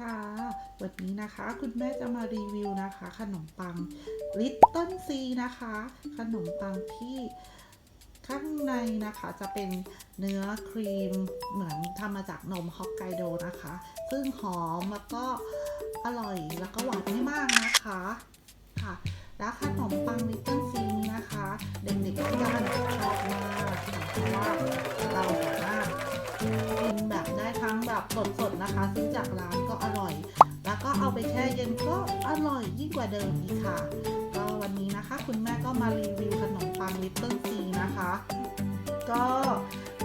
ค่ะ วันนี้นะคะคุณแม่จะมารีวิวนะคะ ขนมปังลิตเติ้ลซีนะคะ ขนมปังที่ข้างในนะคะจะเป็นเนื้อครีมเหมือนทำมาจากนมฮอกไกโดนะคะ ซึ่งหอมแล้วก็อร่อยแล้วก็หวานไม่มากนะคะค่ะ แล้วขนมปังลิตเติ้ลซีนี้นะคะ เด็กๆที่บ้านชอบมากเพราะว่าเราสามารถกิน รั้งแบบสดๆนะคะ ซื้อจากร้านก็อร่อย แล้วก็เอาไปแช่เย็นก็อร่อยยิ่งกว่าเดิมอีกค่ะ ก็วันนี้นะคะ คุณแม่ก็มารีวิวขนมปังลิตเติ้ลซีนะคะ ก็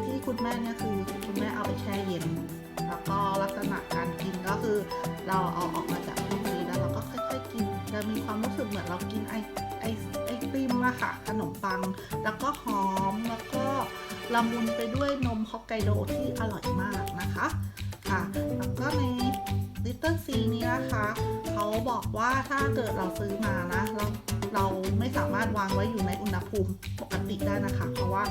ที่คุณแม่เนี่ยคือคุณแม่เอาไปแช่เย็น แล้วก็ลักษณะการกินก็คือเราเอาออกมาจากช่องฟรีซแล้วเราก็ค่อยๆกินจะมีความรู้สึกเหมือนเรากินไอไอไอติมอะค่ะขนมปัง แล้วก็หอมแล้วก็ ละมุนไปด้วยนมฮอกไกโดที่อร่อยมากนะคะค่ะแล้วก็ใน Little C นี้นะคะเขาบอกว่าถ้าเกิดเราซื้อมานะเราเราไม่สามารถวางไว้อยู่ในอุณหภูมิปกติได้นะคะ เพราะว่า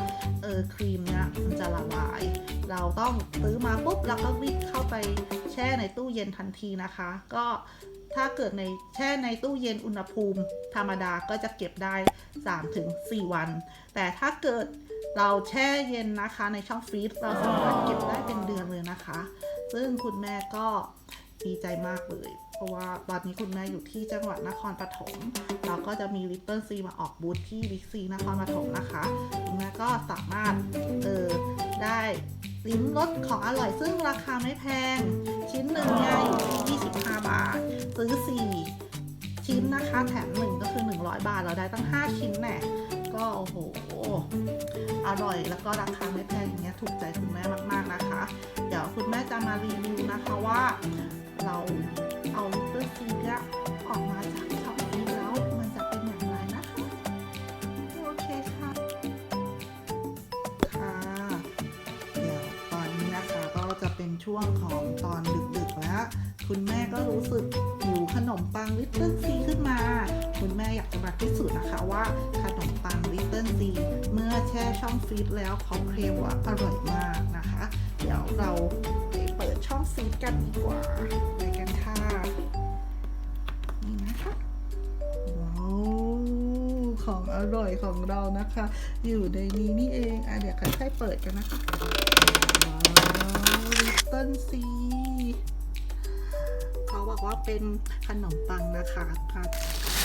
เออครีมเนี้ยมันจะละลาย เราต้องซื้อมาปุ๊บแล้วก็รีบเข้าไปแช่ในตู้เย็นทันทีนะคะ ก็ถ้าเกิดในแช่ในตู้เย็นอุณหภูมิธรรมดาก็จะเก็บได้ 3-4 วัน แต่ถ้าเกิด เราแช่เย็นนะคะในช่องฟรีซเราสามารถเก็บได้เป็นเดือนเลยนะคะ ซึ่งคุณแม่ก็ดีใจมากเลย เพราะว่าตอนนี้คุณแม่อยู่ที่จังหวัดนครปฐมเราก็จะมี Little C มาออกบูธที่บิ๊กซีนครปฐมนะคะคุณแม่ก็สามารถเออได้ลิ้มรสของอร่อยซึ่งราคาไม่แพง ชิ้นหนึ่งเนี่ยอยู่ที่25 บาท ซื้อ 4 ชิ้นนะคะ แถมหนึ่งก็คือ 100 บาท เราได้ตั้ง 5 ชิ้นแน่ ก็โอ้โห อร่อยแล้วก็ราคาไม่แพงอย่างเงี้ยถูกใจคุณแม่มากๆนะคะ เดี๋ยวคุณแม่จะมารีวิวนะคะว่าเราเอาลิตเติ้ลซีเนี่ยออกมาจากช่องนี้แล้วมันจะเป็นอย่างไรนะคะโอเคค่ะค่ะ เดี๋ยวตอนนี้นะคะก็จะเป็นช่วงของตอนดึก คุณแม่ก็รู้สึกหิวขนมปังลิตเติ้ลซีขึ้นมา คุณแม่อยากจะมาพิสูจน์นะคะว่าขนมปังลิตเติ้ลซีเมื่อแช่ช่องฟรีซแล้วเขาเคลมว่าอร่อยมากนะคะ เดี๋ยวเราไปเปิดช่องฟรีซกันดีกว่าไปกันค่ะนี่นะคะว้าวของอร่อยของเรานะคะ อยู่ในนี้นี่เองอะเดี๋ยวค่อยเปิดกันนะคะว้าวลิตเติ้ลซี ว่าเป็นขนมปังนะคะ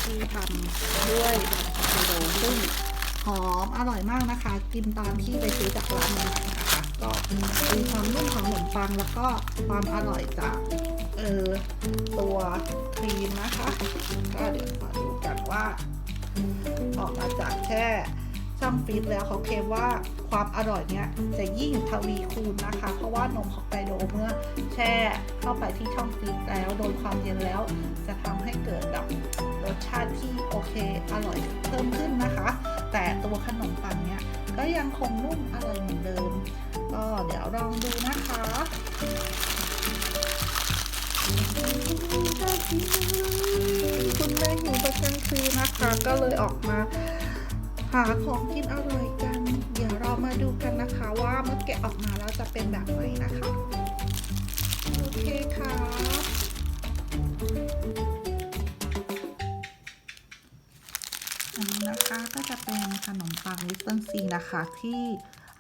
ที่ทำด้วยไฮโดซึ่งหอมอร่อยมากนะคะ กินตอนที่ไปซื้อจากร้านนี้นะคะก็มีความนุ่มของขนมปังแล้วก็ความอร่อยจากเออตัวครีมนะคะ ก็เดี๋ยวมาดูกันว่า ออกมาจากแช่ ช่องฟรีซแล้วเขาเคลมว่าความอร่อยเนี้ยจะยิ่งทวีคูณนะคะ เพราะว่านมฮอกไกโดเมื่อแช่เข้าไปที่ช่องฟรีซแล้วโดนความเย็นแล้ว จะทำให้เกิดแบบรสชาติที่โอเคอร่อยเพิ่มขึ้นนะคะ แต่ตัวขนมปังเนี้ยก็ยังคงนุ่มอร่อยเหมือนเดิม ก็เดี๋ยวลองดูนะคะคุณแม่หิวตอนกลางคืนนะคะ ก็เลยออกมา หาของกินอร่อยกัน เดี๋ยวเรามาดูกันนะคะว่าเมื่อแกะออกมาแล้วจะเป็นแบบไหนนะคะ โอเคค่ะอันนี้นะคะก็จะเป็นขนมปังลิตเติ้ลซีนะคะที่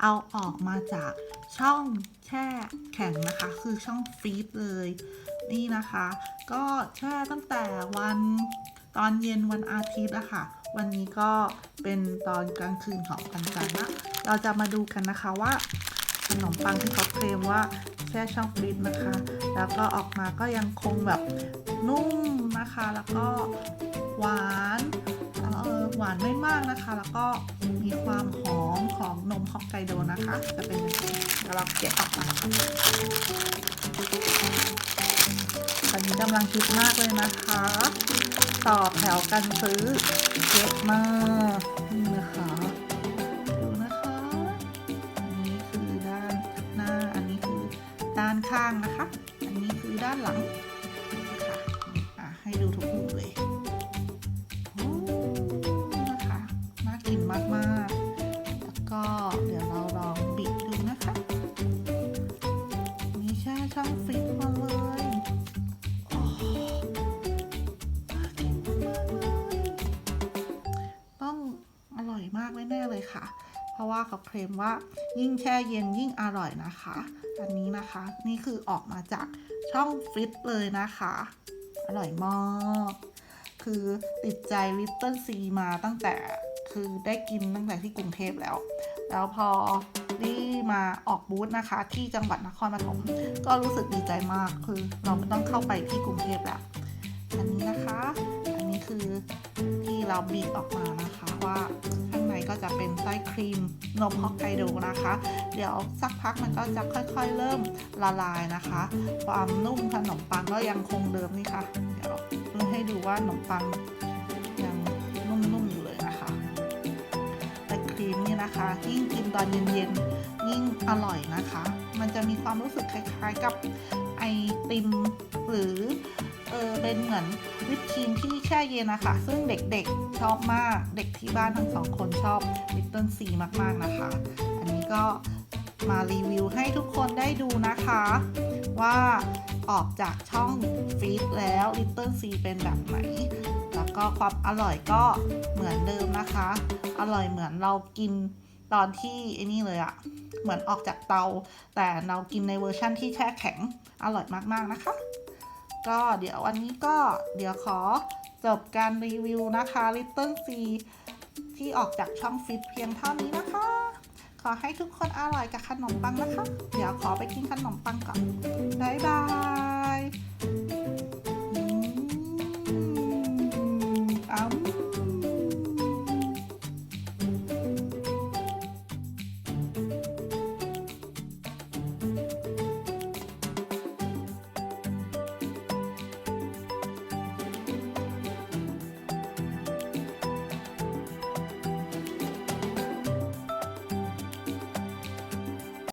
เอาออกมาจากช่องแช่แข็งนะคะ คือช่องฟรีซเลย นี่นะคะ ก็แช่ตั้งแต่วัน ตอนเย็นวันอาทิตย์อะค่ะ วันนี้ก็เป็นตอนกลางคืนของวันจันทร์นะเราจะมาดูกันนะคะว่าขนมปังที่เขาเคลมว่าแช่ช่องฟรีซนะคะ แล้วก็ออกมาก็ยังคงแบบนุ่มนะคะ แล้วก็หวานหวานไม่มากนะคะ แล้วก็มีความหอมของนมฮอกไกโดนะคะ จะเป็นยังไงเดี๋ยวเราแกะออกมาค่ะ อนนี้กำลังคิดมากเลยนะคะ ต่อแถวกันซื้อเยอะมานี่นะคะดูนะคะ อันนี้คือด้านหน้า อันนี้คือด้านข้างนะคะ อันนี้คือด้านหลังค่ะอะให้ดูทุกมุมเลยนะคะน่ากินมากๆ แล้วก็เดี๋ยวเราลองบิดดูนะคะนี่แช่ช่อง พราะว่าเขาเคลมว่ายิ่งแช่เย็นยิ่งอร่อยนะคะ อันนี้นะคะนี่คือออกมาจากช่องฟิตเลยนะคะ อร่อยมาก คือติดใจลิตเติ้ลซีมาตั้งแต่คือได้กินตั้งแต่ที่กรุงเทพแล้ว แล้วพอได้มาออกบูธนะคะ ที่จังหวัดนครปฐมก็รู้สึกดีใจมากคือเราไม่ต้องเข้าไปที่กรุงเทพแล้ว อันนี้นะคะ อันนี้คือที่เราบีบออกมานะคะว่า ครีมนมฮอกไกโดนะคะ เดี๋ยวสักพักมันก็จะค่อยๆเริ่มละลายนะคะ ความนุ่มขนมปังก็ยังคงเดิมนี่ค่ะ เดี๋ยวเพิ่งให้ดูว่าขนมปังยังนุ่มๆอยู่เลยนะคะแต่ครีมนี่นะคะ ยิ่งกินตอนเย็นๆยิ่งอร่อยนะคะ มันจะมีความรู้สึกคล้ายๆกับไอติมหรือเออเป็นเหมือน วิปครีมที่แช่เย็นนะคะ ซึ่งเด็กๆชอบมาก เด็กที่บ้านทั้งสองคนชอบลิตเติ้ลซีมากๆนะคะ อันนี้ก็มารีวิวให้ทุกคนได้ดูนะคะ ว่าออกจากช่องฟีดแล้ว Little C เป็นแบบไหน แล้วก็ความอร่อยก็เหมือนเดิมนะคะ อร่อยเหมือนเรากินตอนที่ไอ้นี่เลยอะเหมือนออกจากเตา แต่เรากินในเวอร์ชั่นที่แช่แข็งอร่อยมากๆนะคะ ก็เดี๋ยววันนี้ก็เดี๋ยวขอจบการรีวิวนะคะ Little C ที่ออกจากช่องฟิตเพียงเท่านี้นะคะ ขอให้ทุกคนอร่อยกับขนมปังนะคะ เดี๋ยวขอไปกินขนมปังก่อน บ๊ายบาย